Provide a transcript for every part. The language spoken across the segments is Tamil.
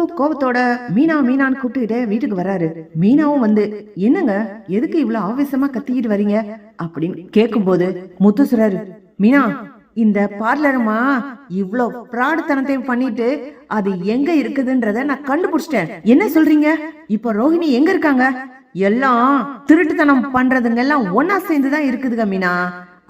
முத்து கோபத்தோட மீனா மீனான்னு கூப்பிட்டுக்கிட்டே வீட்டுக்கு வராரு மீனாவும் வந்து என்னங்க எதுக்கு இவ்வளவு ஆவேசமா கத்திக்கிட்டு வரீங்க? அப்படின்னு கேட்கும்போது முத்து சொல்றாரு மீனா இந்த பார்லருமா இவ்ளோ பிராடுத்தனத்தையும் பண்ணிட்டு அது எங்க இருக்குதுன்றத நான் கண்டுபிடிச்சிட்டேன். என்ன சொல்றீங்க? இப்ப ரோஹிணி எங்க இருக்காங்க? எல்லாம் திருட்டுத்தனம் பண்றதுங்க எல்லாம் ஒன்னா சேர்ந்துதான் இருக்குதுங்க மீனா.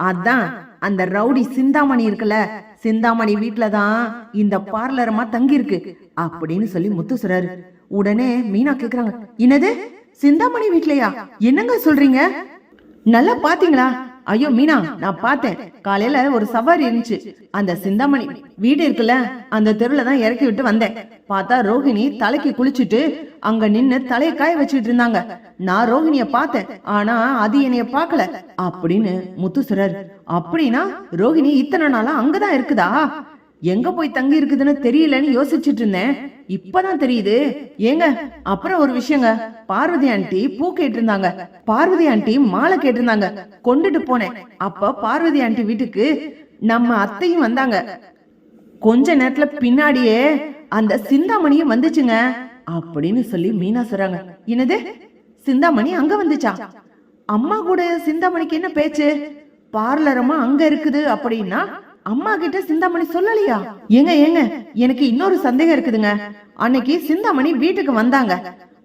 அதான் அந்த ரவுடி சிந்தாமணி இருக்குல்ல சிந்தாமணி வீட்ல தான் இந்த பார்லரமா தங்கி இருக்கு அப்படின்னு சொல்லி முத்து சொல்றாரு. உடனே மீனா கேக்குறாங்க என்னது? சிந்தாமணி வீட்லயா? என்னங்க சொல்றீங்க? நல்லா பாத்தீங்களா? ஐயோ மீனா நான் பார்த்தேன். காலையில ஒரு சவாரி இருந்துச்சு. அந்த சிந்தாமணி வீடு இருக்குல்ல அந்த தெருல தான் இறக்கி விட்டு வந்தேன். பார்த்தா ரோஹிணி தலைக்கு குளிச்சுட்டு அங்க நின்னு தலையை காய வச்சுட்டு இருந்தாங்க. நான் ரோஹிணிய பார்த்தேன் ஆனா அது என்னைய பார்க்கல. அப்படின்னு முத்துசுரர் அப்படின்னா ரோஹிணி இத்தனை நாளா அங்கதான் இருக்குதா? எங்க போய் தங்கி இருக்குதுன்னு தெரியலன்னு யோசிச்சுட்டு இருந்தேன் இப்பதான் தெரியுது. ஏங்க அப்புறம் ஒரு விஷயங்க. பார்வதி ஆண்டி பூ கேட்டிருந்தாங்க. பார்வதி ஆண்டி மாலை கேட்டிருந்தாங்க. கொண்டுட்டு போனேன். அப்ப பார்வதி ஆண்டி வீட்டுக்கு நம்ம அத்தையும் வந்தாங்க. கொஞ்ச நேரத்துல பின்னாடியே அந்த சிந்தாமணியும் வந்துச்சுங்க. அப்படின்னு சொல்லி மீனா சொல்றாங்க. என்னது? சிந்தாமணி அங்க வந்துச்சா? அம்மா கூட சிந்தாமணிக்கு என்ன பேச்சு? பார்லரமா அங்க இருக்குது அப்படின்னா அம்மா கிட்ட சிந்தாமணி சொல்லலையா? ஏங்க ஏங்க எனக்கு இன்னொரு சந்தேகம் இருக்குதுங்க. அன்னைக்கு சிந்தாமணி வீட்டுக்கு வந்தாங்க.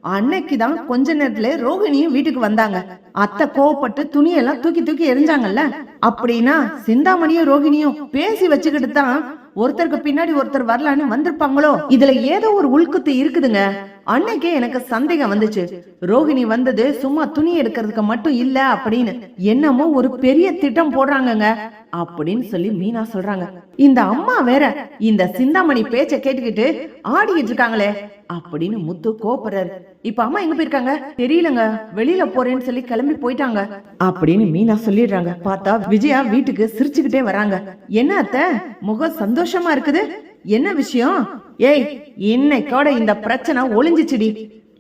அன்னைக்கு தான் கொஞ்ச நேரத்துல ரோகிணியும் வீட்டுக்கு வந்தாங்க. அத்தை கோவப்பட்டு துணியெல்லாம் தூக்கி தூக்கி எரிஞ்சாங்கல்ல அப்படின்னா சிந்தாமணியும் ரோகிணியும் பேசி வச்சுக்கிட்டு தான் ஒருத்தருக்கு பின்னாடி ஒருத்தர் வரலான்னு வந்திருப்பாங்களோ? இதுல ஏதோ ஒரு உள்குத்து இருக்குதுங்க. அன்னைக்கே எனக்கு சந்தேகம் வந்துச்சு. ரோகிணி வந்தது சும்மா துணி எடுக்கிறதுக்கு மட்டும் இல்ல அப்படின்னு. என்னமோ ஒரு பெரிய திட்டம் போடுறாங்கங்க. அப்படின்னு சொல்லி மீனா சொல்றாங்க. இந்த அம்மா வேற இந்த சிந்தாமணி பேச்ச கேட்டுக்கிட்டு ஆடிக்கிட்டு இருக்காங்களே அப்படின்னு முத்து கோபப்படுறாரு இப்ப அம்மா எங்க போயிருக்காங்க? தெரியலங்க. வெளியில போறேன்னு சொல்லி கிளம்பி போயிட்டாங்க. அப்படின்னு மீனா சொல்லிடுறாங்க. பார்த்தா விஜயா வீட்டுக்கு சிரிச்சுக்கிட்டே வராங்க. என்ன அத்தை? முகம் சந்தோஷமா இருக்குது? என்ன விஷயம்? ஏய் இன்னைக்கோட இந்த பிரச்சனை ஒளிஞ்சிச்சுடி.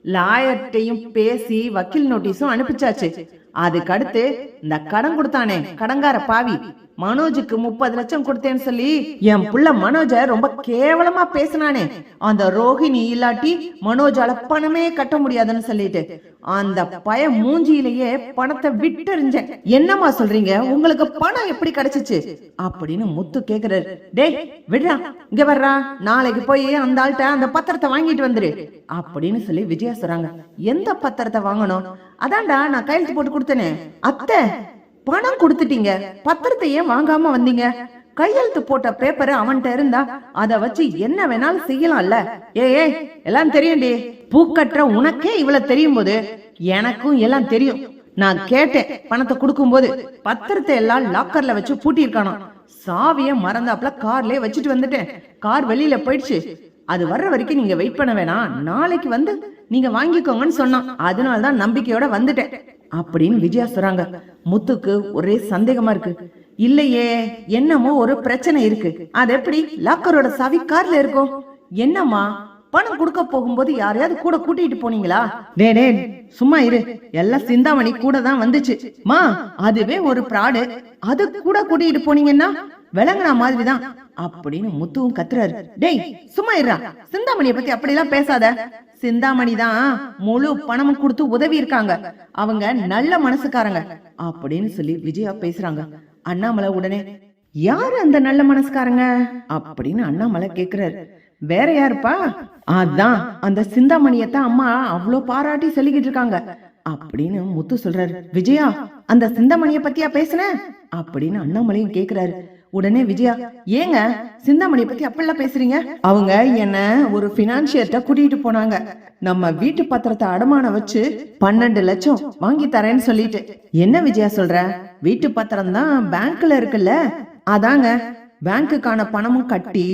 லாயர்ட்டையும் பேசி வக்கீல் நோட்டீஸும் அனுப்பிச்சாச்சு. அதுக்கு அடுத்து இந்த கடன் கொடுத்தானே? கடங்கார பாவி மனோஜுக்கு முப்பது லட்சம் கொடுத்தேன்னு சொல்லி என் புள்ள மனோஜ ரொம்ப கேவலமா பேசினானே. அந்த ரோஹிணி இல்லாட்டி மனோஜால பணமே கட்ட முடியாதுன்னு சொல்லிட்டு அந்த பய மூஞ்சியிலேயே பணத்தை விட்டுறிஞ்சேன். என்னம்மா சொல்றீங்க? உங்களுக்கு பணம் எப்படி கிடைச்சிச்சு? அப்படின்னு முத்து கேக்குறாரு. டேய் விடுறா இங்க வர்றா. நாளைக்கு போய் அந்த ஆள்கிட்ட அந்த பத்திரத்தை வாங்கிட்டு வந்துரு அப்படின்னு சொல்லி விஜயா சொல்றாங்க. எந்த பத்திரத்தை வாங்கணும்? அதான்டா நான் கையெழுத்து போட்டு கொடுத்தேனே. அத்தை பணம் கொடுத்துட்டீங்க. பத்திரத்தை ஏன் வாங்காம வந்தீங்க? கையெழுத்து போட்ட பேப்பர் அவன்கிட்ட இருந்தா அத வச்சு என்ன வேணாலும் செய்யலாம்ல. ஏய் ஏ எல்லாம் தெரியும்டி. பூக்கட்டுற உனக்கே இவ்வளவு தெரியும் போது எனக்கும் எல்லாம் தெரியும். நான் கேட்டேன் பணத்தை கொடுக்கும் போது பத்திரத்தை எல்லாம் லாக்கர்ல வச்சு பூட்டியிருக்கானோ. சாவிய மறந்தாப்புல கார்லயே வச்சுட்டு வந்துட்டேன். கார் வெளியில போயிடுச்சு. அது வர்ற வரைக்கும் நீங்க வெயிட் பண்ண வேணாம். நாளைக்கு வந்து நீங்க வாங்கிக்கோங்கன்னு சொன்னான். அதனால தான் நம்பிக்கையோட வந்துட்டேன். அப்படின்னு விஜயா சொல்றாங்க. முத்துக்கு ஒரே சந்தேகமா இருக்கு. இல்லையே என்னமோ ஒரு பிரச்சனை இருக்கு. அது எப்படி லாக்கரோட சவி கார்ல இருக்கும்? என்னம்மா பணம் கொடுக்க போகும்போது யாரையாவது கூட கூட்டிட்டு போனீங்களா? டே டே சும்மா இரு. எல்லாம் சிந்தாமணி கூட தான் வந்துச்சு. மா அதுவே ஒரு பிராடு அது கூட கூட்டிட்டு போனீங்கன்னா விளங்குன மாதிரிதான் அப்படின்னு முத்துவும் கத்துறாரு. டேய் சும்மா இருறா சிந்தாமணிய பத்தி அப்படிலாம் பேசாத. சிந்தாமணி தான் முழு பணமும் கொடுத்து உதவி இருக்காங்க. அவங்க நல்ல மனசுக்காரங்க அப்படின்னு சொல்லி விஜயா பேசுறாங்க. அண்ணாமலை உடனே யாரு அந்த நல்ல மனசுக்காரங்க? அப்படின்னு அண்ணாமலை கேக்குறாரு. வேற யாருப்பா? அதான் அந்த சிந்தாமணியத்தான் அம்மா அவ்வளோ பாராட்டி சொல்லிக்கிட்டு இருக்காங்க. அப்படின்னு முத்து சொல்றாரு. விஜயா அந்த சிந்தாமணிய பத்தியா பேசுன? அப்படின்னு அண்ணாமலையும் கேக்குறாரு. உடனே விஜயா ஏங்க சிந்தாமணியை பத்தி அப்படிலாம் பேசுறீங்க? அவங்க என்ன ஒரு பினான்சியர்ட்ட கூட்டிட்டு போனாங்க. நம்ம வீட்டு பத்திரத்தை அடமானம் வச்சு பன்னெண்டு லட்சம் வாங்கி தரேன்னு சொல்லிட்டு. என்ன விஜயா சொல்ற? வீட்டு பத்திரம் தான் பேங்க்ல இருக்குல்ல? அதாங்க பேங்க்குக்கான பணமும் கட்டி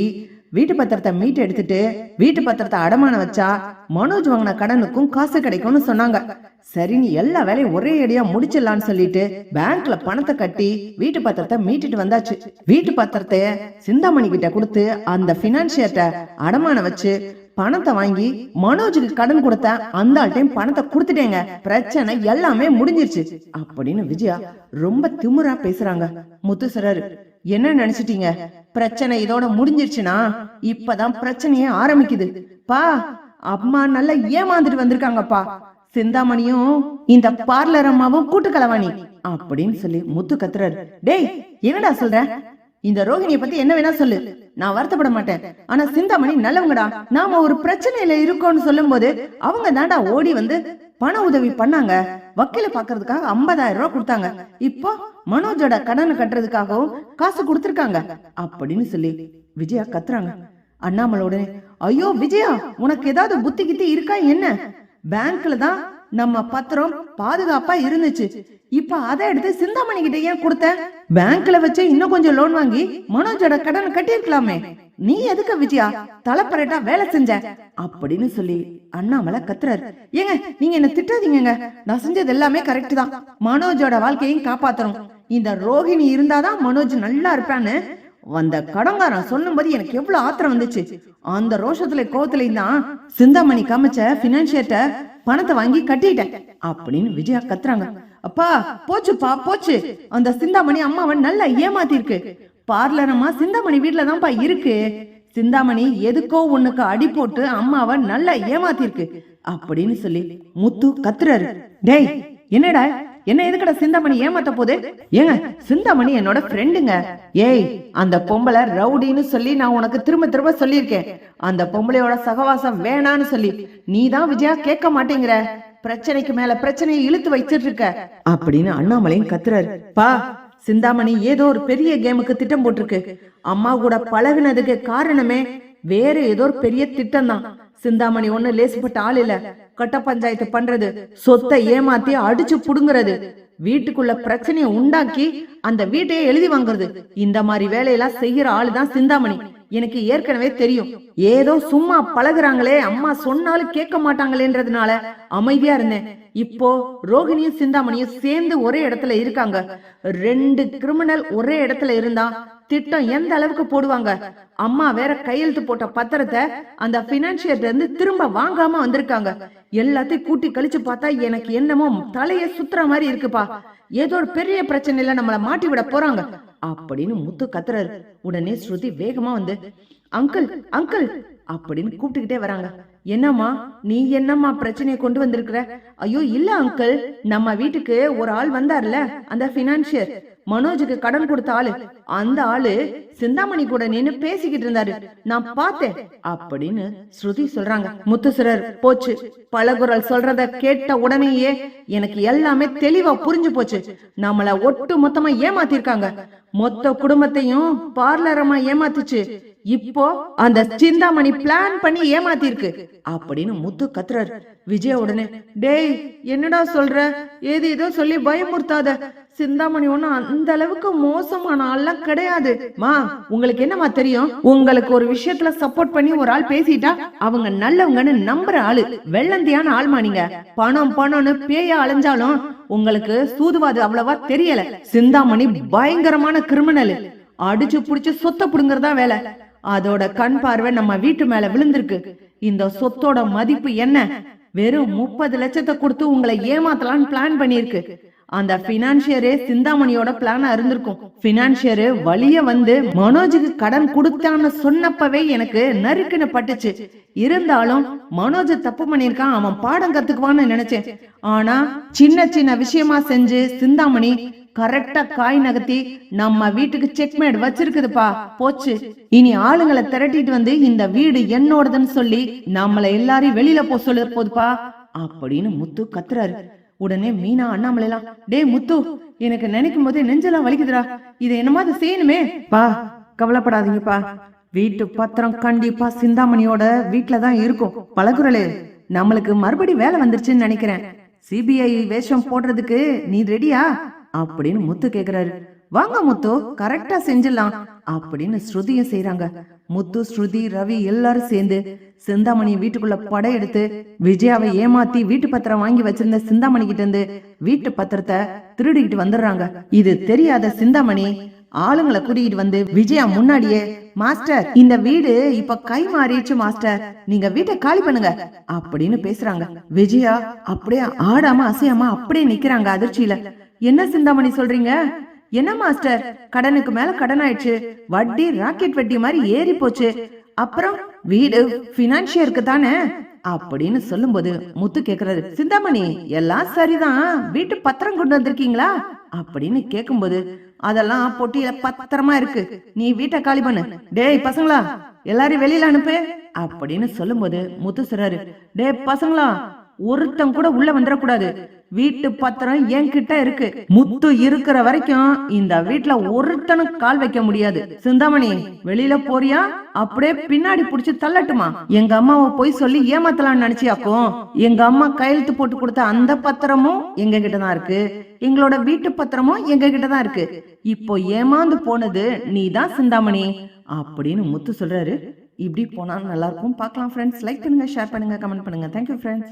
வீட்டு பத்திரத்தை மீட்டு எடுத்துட்டு வீட்டு பத்திரத்தை அடமானம் வச்சா மனோஜ் வாங்கின கடனுக்கும் காசு கிடைக்கும்னு சொன்னாங்க. சரின்னு எல்லா வேலையும் ஒரே அடியா முடிச்சிடலாம்னு சொல்லிட்டு பேங்க்ல பணத்தை கட்டி வீட்டு பத்திரத்தை மீட்டுட்டு வந்தாச்சு. வீட்டு பத்திரத்தை சிந்தாமணி கிட்ட கொடுத்து அந்த பினான்சியர்ட்ட அடமானம் வச்சு பணத்தை வாங்கி மனோஜுக்கு கடன் கொடுத்த அந்த டைம் பணத்தை கொடுத்துட்டேங்க. பிரச்சனை எல்லாமே முடிஞ்சிருச்சு. அப்படின்னு விஜயா ரொம்ப திமுறா பேசுறாங்க. முத்து என்ன நினைச்சிட்டீங்க? பிரச்சனை இதோட முடிஞ்சிருச்சுனா இப்பதான் பிரச்சனையே ஆரம்பிக்குது. பா அம்மா நல்லா ஏமாந்துட்டு வந்திருக்காங்கப்பா. சிந்தாமணியும் இந்த பார்லர் அம்மாவும் கூட்டு கலவாணி அப்படின்னு சொல்லி முத்து கத்துறாரு. டேய் என்னடா சொல்ற? இந்த ரோகிணிய பத்தி என்ன வேணா சொல்லு. நான் வருத்தப்பட மாட்டேன். ஆனா சிந்தாமணி நல்லவங்கடா. நாம ஒரு பிரச்சனையில இருக்கோம்னு சொல்லும் போது அவங்க தாண்டா ஓடி வந்து பண உதவி பண்ணாங்க. வக்கீல பாக்குறதுக்காக 50000 ரூபாய் கொடுத்தாங்க. இப்போ மனோஜோட கடனை கட்டுறதுக்காகவும் காசு கொடுத்துருக்காங்க. அப்படின்னு சொல்லி விஜயா கத்துறாங்க. அண்ணாமலை உடனே ஐயோ விஜயா உனக்கு ஏதாவது புத்தி கித்தி இருக்கா என்ன? பேங்க்ல தான் நம்ம பத்திரம் பாதுகாப்பா இருந்துச்சு. இப்ப அதை எடுத்து சிந்தாமணி கிட்ட ஏன் கொடுத்த? பேங்க்ல வச்சு இன்னும் கொஞ்சம் லோன் வாங்கி மனோஜோட கடன் கட்டியிருக்கலாமே. நீ எதுக்கு விஜயா? தலைப்பரட்டா வேலை செஞ்ச? அப்படின்னு சொல்லி அண்ணாமலை கத்துறாரு. ஏங்க நீங்க என்ன திட்டாதீங்கங்க. நான் செஞ்சது எல்லாமே கரெக்ட் தான். மனோஜோட வாழ்க்கையும் காப்பாத்தணும். இந்த ரோஹிணி இருந்தாதான் மனோஜ் நல்லா இருப்பான்னு வந்த கடங்காரன் சொல்லும்போது எனக்கு எவ்வளவு ஆத்திரம் வந்துச்சு. அந்த ரோஷத்துல கோவத்துலயும் தான் சிந்தாமணி காமிச்ச பினான்சியர்ட்ட பணத்தை வாங்கி கட்டிட்டேன் அப்படின்னு விஜயா கத்துறாங்க. அப்பா போச்சுப்பா போச்சு. அந்த சிந்தாமணி அம்மாவை நல்லா ஏமாத்தி இருக்கு பார்லர் அம்மா சிந்தாமணி வீட்டுல தான்ப்பா இருக்கு. சிந்தாமணி எதுக்கோ உன்னுக்கு அடி போட்டு அம்மாவை நல்லா ஏமாத்திருக்கு அப்படின்னு சொல்லி முத்து கத்துறாரு. டேய் என்னடா? என்ன எதுக்கட சிந்தாமணி ஏமாத்த போகுது? ஏங்க சிந்தாமணி என்னோட ஃப்ரெண்டுங்க ஏய் அந்த பொம்பளை ரவுடின்னு சொல்லி நான் உனக்கு திரும்ப திரும்ப சொல்லியிருக்கேன். அந்த பொம்பளையோட சகவாசம் வேணான்னு சொல்லி. நீ தான் விஜயா கேட்க மாட்டேங்கிற. பிரச்சனைக்கு மேல பிரச்சனையை இழுத்து வச்சிட்டு இருக்க அப்படின்னு அண்ணாமலையும் கத்துறாரு. பா சிந்தாமணி ஏதோ ஒரு பெரிய கேமுக்கு திட்டம் போட்டிருக்கு. அம்மா கூட பழகுனதுக்கு காரணமே வேற ஏதோ ஒரு பெரிய திட்டம் தான் சிந்தாமணி ஒண்ணு லேசுப்பட்ட ஆள் இல்ல. கட்ட பஞ்சாயத்து பண்றது சொத்தை ஏமாத்தி அடிச்சு புடுங்குறது. வீட்டுக்குள்ள பிரச்சனையை உண்டாக்கி அந்த வீட்டையே எழுதி வாங்குறது. இந்த மாதிரி வேலையெல்லாம் செய்யற ஆளு தான் சிந்தாமணி. எனக்கு ஏற்கனவே தெரியும். ஏதோ சும்மா பழகுறாங்களே அம்மா சொன்னாலும் கேட்க மாட்டாங்களேன்றதுனால அமைதியா இருந்தேன். இப்போ ரோகிணியும் சிந்தாமணியும் சேர்ந்து ஒரே இடத்துல இருக்காங்க. ரெண்டு கிரிமினல் ஒரே இடத்துல இருந்தா திட்டம் எந்த அளவுக்கு போடுவாங்க? அம்மா வேற கையெழுத்து போட்ட பத்திரத்தை அந்த பினான்சியர்ல இருந்து திரும்ப வாங்காம வந்திருக்காங்க. எல்லாத்தையும் கூட்டி கழிச்சு பார்த்தா எனக்கு என்னமோ தலைய சுத்துற மாதிரி இருக்குப்பா. ஏதோ ஒரு பெரிய பிரச்சனையில நம்மள மாட்டி விட போறாங்க. அப்படின்னு முத்து கத்துறாரு. உடனே ஸ்ருதி வேகமா வந்து அங்கிள் அங்கிள் அப்படின்னு கூப்பிட்டுக்கிட்டே வராங்க. என்னம்மா நீ என்னம்மா பிரச்சனையை கொண்டு வந்திருக்கிற? ஐயோ இல்ல அங்கிள். நம்ம வீட்டுக்கு ஒரு ஆள் வந்தார்ல அந்த பினான்சியர் மனோஜுக்கு கடன் கொடுத்த ஆளு. அந்த ஆளு சிந்தாமணி கூட நின்னு பேசிக்கிட்டு இருந்தாரு. நான் பார்த்தேன் அப்படின்னு ஸ்ருதி சொல்றாங்க. முத்துசுரர் போச்சு. பழகுரல் சொல்றத கேட்ட உடனேயே எனக்கு எல்லாமே தெளிவா புரிஞ்சு போச்சு. நம்மள ஒட்டு மொத்தமா ஏமாத்திருக்காங்க. மொத்த குடும்பத்தையும் பார்லரமா ஏமாத்துச்சு. இப்போ அந்த சிந்தாமணி பிளான் பண்ணி ஏமாத்திருக்கு அப்படின்னு முத்து கத்துறாரு. விஜய உடனே டேய் என்னடா சொல்ற? ஏது ஏதோ சொல்லி பயமுறுத்தாத. சிந்தாமணி ஒன்னும் அந்த அளவுக்கு மோசமான ஆள்லாம் கிடையாது. மா உங்களுக்கு என்னமா தெரியும்? உங்களுக்கு ஒரு விஷயத்துல சப்போர்ட் பண்ணி ஒரு ஆள் பேசிட்டா அவங்க நல்லவங்கன்னு நம்புற ஆளு. வெள்ளந்தியான ஆள்மா நீங்க. பணம் பணம்னு பேயா அலைஞ்சாலும் உங்களுக்கு சூதுவாது அவ்வளவா தெரியல. சிந்தாமணி பயங்கரமான கிரிமினல் அடிச்சு புடிச்சு சொத்த புடுங்கறதா வேலை. அதோட கண் பார்வை நம்ம வீட்டு மேல விழுந்திருக்கு. இந்த சொத்தோட மதிப்பு என்ன? வெறும் முப்பது லட்சத்தை கொடுத்து உங்களை ஏமாத்தலாம்னு பிளான் பண்ணிருக்கு அந்த பினான்சியரே சிந்தாமணியோட பிளானா இருந்திருக்கும். பினான்சியரு வழிய வந்து மனோஜுக்கு கடன் கொடுத்தான்னு சொன்னப்பவே எனக்கு நறுக்குன்னு பட்டுச்சு. இருந்தாலும் மனோஜ் தப்பு பண்ணிருக்கான் அவன் பாடம் கத்துக்குவான்னு நினைச்சேன். ஆனா சின்ன சின்ன விஷயமா செஞ்சு சிந்தாமணி கரெக்டா காய் நகர்த்தி நம்ம வீட்டுக்கு செக்மேட் வச்சிருக்குதுப்பா. போச்சு. இனி ஆளுங்களை திரட்டிட்டு வந்து இந்த வீடு என்னோடதுன்னு சொல்லி நம்மள எல்லாரையும் வெளியில போ சொல்ல போதுப்பா. அப்படின்னு முத்து கத்துறாரு. உடனே மீனா அண்ணாமலை டே டேய் முத்து எனக்கு நினைக்கும் போதே நெஞ்செல்லாம் வலிக்குதுடா. இதை என்னமாவது செய்யணுமே. பா கவலைப்படாதீங்கப்பா. வீட்டு பத்திரம் கண்டிப்பா சிந்தாமணியோட வீட்டுலதான் தான் இருக்கும். பழகுறலே நம்மளுக்கு மறுபடி வேலை வந்துருச்சுன்னு நினைக்கிறேன். சிபிஐ வேஷம் போடுறதுக்கு நீ ரெடியா? அப்படின்னு முத்து கேக்குறாரு. வாங்க முத்து கரெக்டா செஞ்சிடலாம் அப்படின்னு ஸ்ருதியும் செய்யறாங்க முத்து ஸ்ருதி ரவி எல்லாரும் சேர்ந்து சிந்தாமணி வீட்டுக்குள்ள படையெடுத்து விஜயாவை ஏமாத்தி வீட்டு பத்திரம் வாங்கி வச்சிருந்த சிந்தாமணி கிட்ட இருந்து வீட்டு பத்திரத்தை திருடிக்கிட்டு வந்துடுறாங்க. இது தெரியாத சிந்தாமணி ஆளுங்களை கூட்டிகிட்டு வந்து விஜயா முன்னாடியே மாஸ்டர் இந்த வீடு இப்ப கை மாறிடுச்சு மாஸ்டர். நீங்க வீட்டை காலி பண்ணுங்க அப்படின்னு பேசுறாங்க. விஜயா அப்படியே ஆடாம அசையாம அப்படியே நிக்கிறாங்க அதிர்ச்சியில. என்ன சிந்தாமணி சொல்றீங்க? என்ன மாஸ்டர்? கடனுக்கு மேல கடன் ஆயிடுச்சு வட்டி ராக்கெட் வட்டி மாதிரி ஏறி போச்சு. அப்புறம் வீடு பினான்சியருக்கு தானே? அப்படின்னு சொல்லும்போது முத்து கேக்குறாரு. சிந்தாமணி எல்லாம் சரிதான். வீட்டு பத்திரம் கொண்டு வந்திருக்கீங்களா? அப்படின்னு கேக்கும்போது அதெல்லாம் பொட்டியில பத்திரமா இருக்கு. நீ வீட்டை காலி பண்ணு. டேய் பசங்களா எல்லாரையும் வெளியில அனுப்பு. அப்படின்னு சொல்லும்போது முத்து சொல்றாரு. டேய் பசங்களா ஒருத்தன் கூட உள்ள வந்துடக்கூடாது வீட்டு பத்திரம் என்கிட்ட இருக்கு. முத்து இருக்கிற வரைக்கும் இந்த வீட்டுல ஒருத்தனும் கால் வைக்க முடியாது. சிந்தாமணி வெளியில போறியா? அப்படியே பின்னாடி புடிச்சு தள்ளட்டுமா? எங்க அம்மாவை போய் சொல்லி ஏமாத்தலாம்னு நினைச்சியாக்கும் எங்க அம்மா கையெழுத்து போட்டு கொடுத்த அந்த பத்திரமும் எங்க கிட்டதான் இருக்கு. எங்களோட வீட்டு பத்திரமும் எங்க கிட்டதான் இருக்கு. இப்போ ஏமாந்து போனது நீ தான் சிந்தாமணி. அப்படின்னு முத்து சொல்றாரு. இப்படி போனா நல்லா இருக்கும். பார்க்கலாம் ஃப்ரெண்ட்ஸ் லைக் பண்ணுங்க ஷேர் பண்ணுங்க கமெண்ட் பண்ணுங்க. Thank you friends